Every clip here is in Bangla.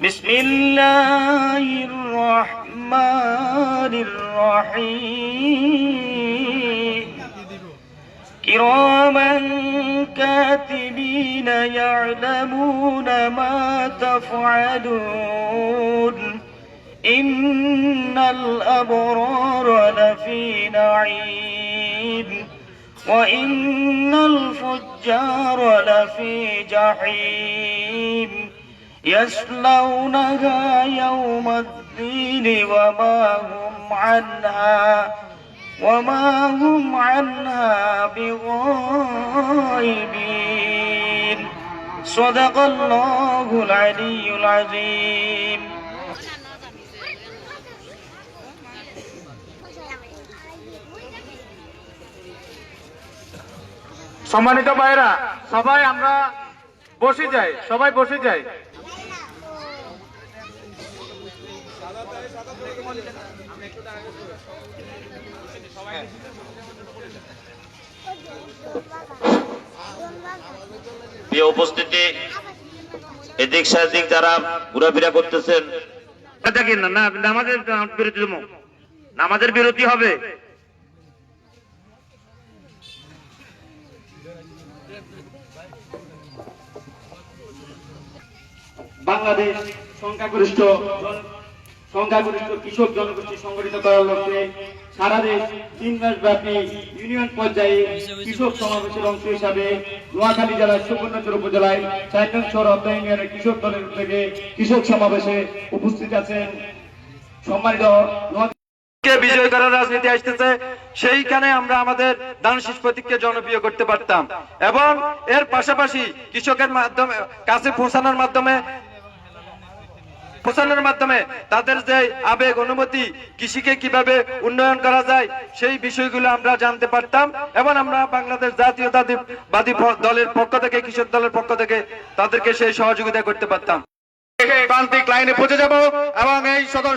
بسم الله الرحمن الرحيم. كراما كاتبين يعلمون ما تفعلون. إن الأبرار لفي نعيم. وإن الفجار لفي جحيم. يصلونها يوم الدين وما هم عنها وما هم عنها بغائبين صدق الله العلي العظيم সম্মানিত ভাইরা সবাই আমরা বসে যাই সবাই বসে যাই প্রিয় উপস্থিতি, এদিক সেদিক যারা ঘোরাফেরা করতেছেন। দেখেন না নামাজের বিরতি নামাজের বিরতি হবে। বাংলাদেশ সংখ্যাগরিষ্ঠ সংখ্যাগরিষ্ঠ কৃষক জনগোষ্ঠী সংগঠিত করার লক্ষ্যে সারা দেশ তিন মাস ব্যাপী ইউনিয়ন পর্যায়ে কৃষক সমাবেশের অংশ হিসাবে নোয়াখালী জেলার সুবর্ণচর উপজেলায় চার নং শহর অব্দা ইউনিয়নের কৃষক দলের থেকে কৃষক সমাবেশে উপস্থিত আছেন সম্মানিত বিজয় করার রাজনীতি আসতেছে, সেইখানে আমরা আমাদের দান শীষ প্রতীককে জনপ্রিয় করতে পারতাম। এবং এর পাশাপাশি কৃষকের মাধ্যমে, কাছে পৌঁছানোর মাধ্যমে পৌঁছানোর মাধ্যমে তাদের যে আবেগ অনুমতি কৃষিকে কীভাবে উন্নয়ন করা যায়, সেই বিষয়গুলো আমরা জানতে পারতাম এবং আমরা বাংলাদেশ জাতীয়তাবাদী দলের পক্ষ থেকে, কৃষক দলের পক্ষ থেকে তাদেরকে সেই সহযোগিতা করতে পারতাম। প্রান্তিক লাইনে পৌঁছে এবং এই সদর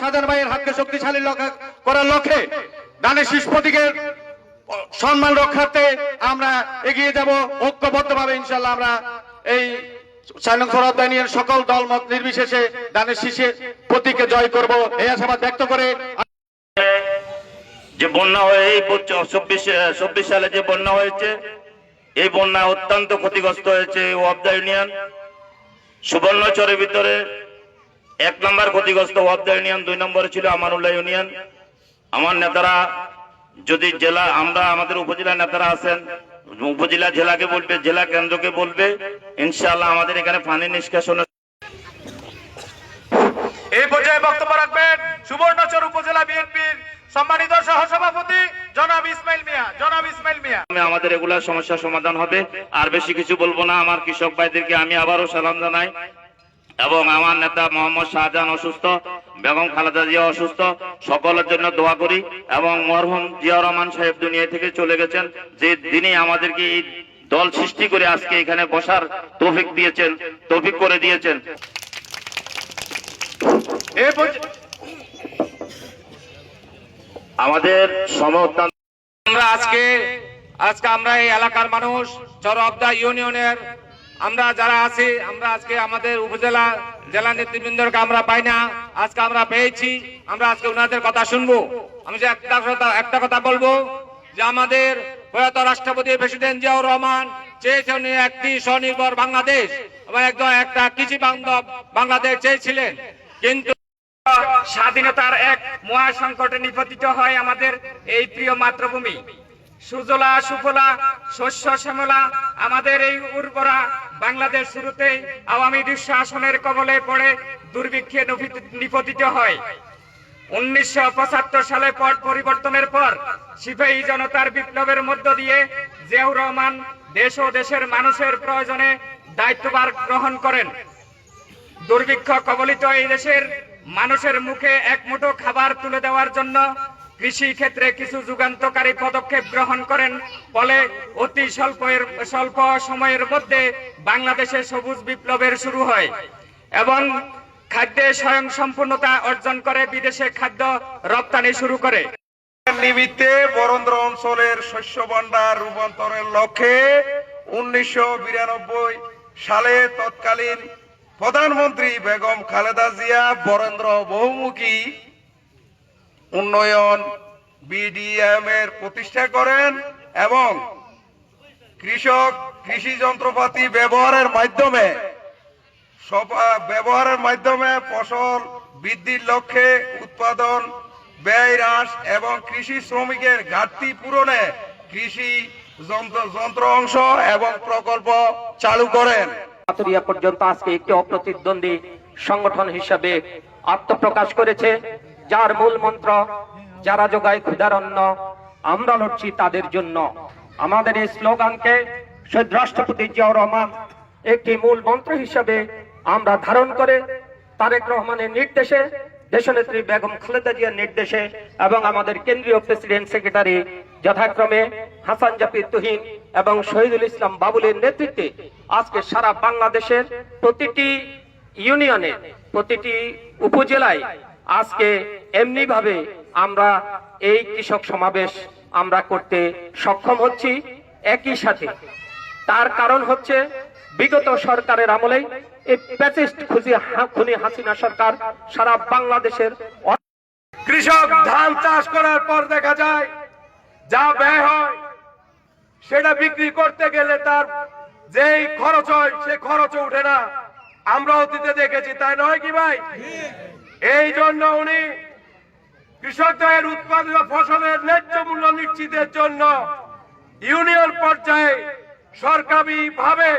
সাজান হাতকে শক্তিশালী করার লক্ষ্যে সম্মান আমরা এগিয়ে যাব। ঐক্যবদ্ধভাবে ইনশাল্লাহ আমরা এই সরদানিয়ার সকল দলমত নির্বিশেষে দানের শীষে প্রতীকে জয় করব। এই আশাবাদ ব্যক্ত করে যে বন্যা হয়ে এই চব্বিশ চব্বিশ সালে যে বন্যা হয়েছে, এই বন্যা অত্যন্ত ক্ষতিগ্রস্ত হয়েছে ওয়াবদা ইউনিয়ন। সুবর্ণচরের ভিতরে এক নম্বর ক্ষতিগ্রস্ত ওয়াবদা ইউনিয়ন, দুই নম্বরে ছিল আমানুল্লাহ ইউনিয়ন। আমার নেতারা, যদি জেলা, আমরা আমাদের উপজেলা নেতারা আছেন উপজেলা জেলাকে বলবে জেলা কেন্দ্রকে বলবে। ইনশাআল্লাহ আমাদের এখানে পানি নিষ্কাশন এই পর্যায়ে বক্তব্য রাখবেন সুবর্ণচর উপজেলা বিএনপির সম্মানিত সহসভাপতি জনাব ইসমাইল মিয়া। জনাব ইসমাইল মিয়া। আমি আমাদের এগুলা সমস্যা সমাধান হবে। আর বেশি কিছু বলব না। আমার কৃষক ভাইদেরকে আমি আবারও সালাম জানাই। এবং আমার নেতা মোহাম্মদ শাহজাহান অসুস্থ, বেগম খালেদা জিয়া অসুস্থ, সকলের জন্য দোয়া করি এবং মরহুম জিয়া রহমান সাহেব দুনিয়া থেকে চলে গেছেন। যে দিনে আমাদেরকে এই দল সৃষ্টি করে আজকে এখানে বসার তৌফিক দিয়েছেন, তৌফিক করে দিয়েছেন। আমাদের সমর্থন আমরা আজকে আজকে আমরা এই এলাকার মানুষ চরবদা ইউনিয়নের আমরা যারা আছি, আমরা আজকে আমাদের উপজেলা জেলা নেতৃবৃন্দকে আমরা পাই না। আজকে আমরা পেয়েছি, আমরা আজকে ওনাদের কথা শুনব। আমি যে একটা কথা একটা কথা বলব, যে আমাদের প্রয়াত রাষ্ট্রপতি প্রেসিডেন্ট জিয়াউর রহমান চেয়েছেন একটি স্বনির্ভর বাংলাদেশ। এবং একদম একটা কৃষি বান্ধব বাংলাদেশ চেয়েছিলেন। কিন্তু স্বাধীনতার এক মহা সংকটে নিপতিত হয় আমাদের এই প্রিয় মাতৃভূমি। সুজলা সুফলা, শস্য শ্যামলা, আমাদের এই উর্বরা বাংলাদেশ শুরুতে আওয়ামী দুঃশাসনের কবলে পড়ে দুর্ভিক্ষে নিপতিত হয়। উনিশশো পঁচাত্তর সালে পট পরিবর্তনের পর সিপাহী জনতার বিপ্লবের মধ্য দিয়ে জিয়াউর রহমান দেশ ও দেশের মানুষের প্রয়োজনে দায়িত্বভার গ্রহণ করেন। দুর্ভিক্ষ কবলিত এই দেশের মানুষের মুখে এক মুঠো খাবার তুলে দেওয়ার জন্য কৃষি ক্ষেত্রে কিছু যুগান্তকারী পদক্ষেপ গ্রহণ করেন। ফলে অতি স্বল্প স্বল্প সময়ের মধ্যে বাংলাদেশে সবুজ বিপ্লবের শুরু হয় এবং খাদ্যে স্বয়ং সম্পূর্ণতা অর্জন করে বিদেশে খাদ্য রপ্তানি শুরু করে। নিমিত্তে বরেন্দ্র অঞ্চলের শস্য ভান্ডার রূপান্তরের লক্ষ্যে উনিশশো বিরানব্বই সালে তৎকালীন প্রধানমন্ত্রী বেগম খালেদা জিয়া, বরেন্দ্র বহুমুখী উন্নয়ন বিডিএম এর প্রতিষ্ঠা করেন এবং কৃষক কৃষি যন্ত্রপাতি ব্যবহারের মাধ্যমে ব্যবহারের মাধ্যমে ফসল বৃদ্ধির লক্ষ্যে উৎপাদন, ব্যয় হ্রাস এবং কৃষি শ্রমিকের ঘাটতি পূরণে কৃষি যন্ত্র অংশ এবং প্রকল্প চালু করেন। পর্যন্ত আজকে একটি অপ্রতিদ্বন্দ্বী সংগঠন হিসাবে আত্মপ্রকাশ করেছে। যার মূল মন্ত্র, যারা যোগায় অন্ন আমরা লড়ছি তাদের জন্য। আমাদের এই স্লোগানকে শহীদ রাষ্ট্রপতি জিয়াউর রহমান একটি মূল মন্ত্র হিসেবে আমরা ধারণ করে তারেক রহমানের নির্দেশে, দেশনেত্রী বেগম খালেদা জিয়ার নির্দেশে এবং আমাদের কেন্দ্রীয় প্রেসিডেন্ট সেক্রেটারি যথাক্রমে হাসান জাফির তুহিন এবং শহীদুল ইসলাম বাবুলের নেতৃত্বে আজকে সারা বাংলাদেশের প্রতিটি ইউনিয়নে, প্রতিটি উপজেলায় আজকে এমনি ভাবে আমরা এই কৃষক সমাবেশ আমরা করতে সক্ষম হচ্ছি একই সাথে। তার কারণ হচ্ছে বিগত সরকারের আমলেই এই প্যাচিস্ট খুঁজি খুনি হাসিনা সরকার সারা বাংলাদেশের কৃষক ধান চাষ করার পর দেখা যায়, যা ব্যয় হয়, সেটা বিক্রি করতে গেলে তার যেই খরচ হয়, সে খরচ উঠে না। আমরা অতীতে দেখেছি, তাই নয় কি ভাই? এই জন্য উনি কৃষকদের উৎপাদিত ফসলের ন্যায্য মূল্য নিশ্চিতের জন্য ইউনিয়ন পর্যায়ে সরকারি ভাবে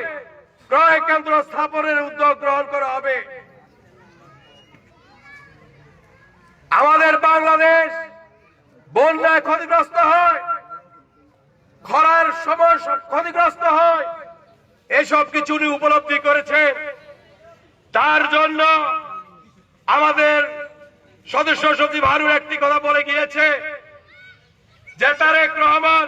ক্রয় কেন্দ্র স্থাপনের উদ্যোগ গ্রহণ করা হবে। আমাদের বাংলাদেশ বন্যায় ক্ষতিগ্রস্ত হয়, খরার সময় ক্ষতিগ্রস্ত হয়, এসব কিছু উপলব্ধি করেছেন তার জন্য আমাদের সদস্য ভারু একটি কথা বলে গিয়েছে যে তারেক রহমান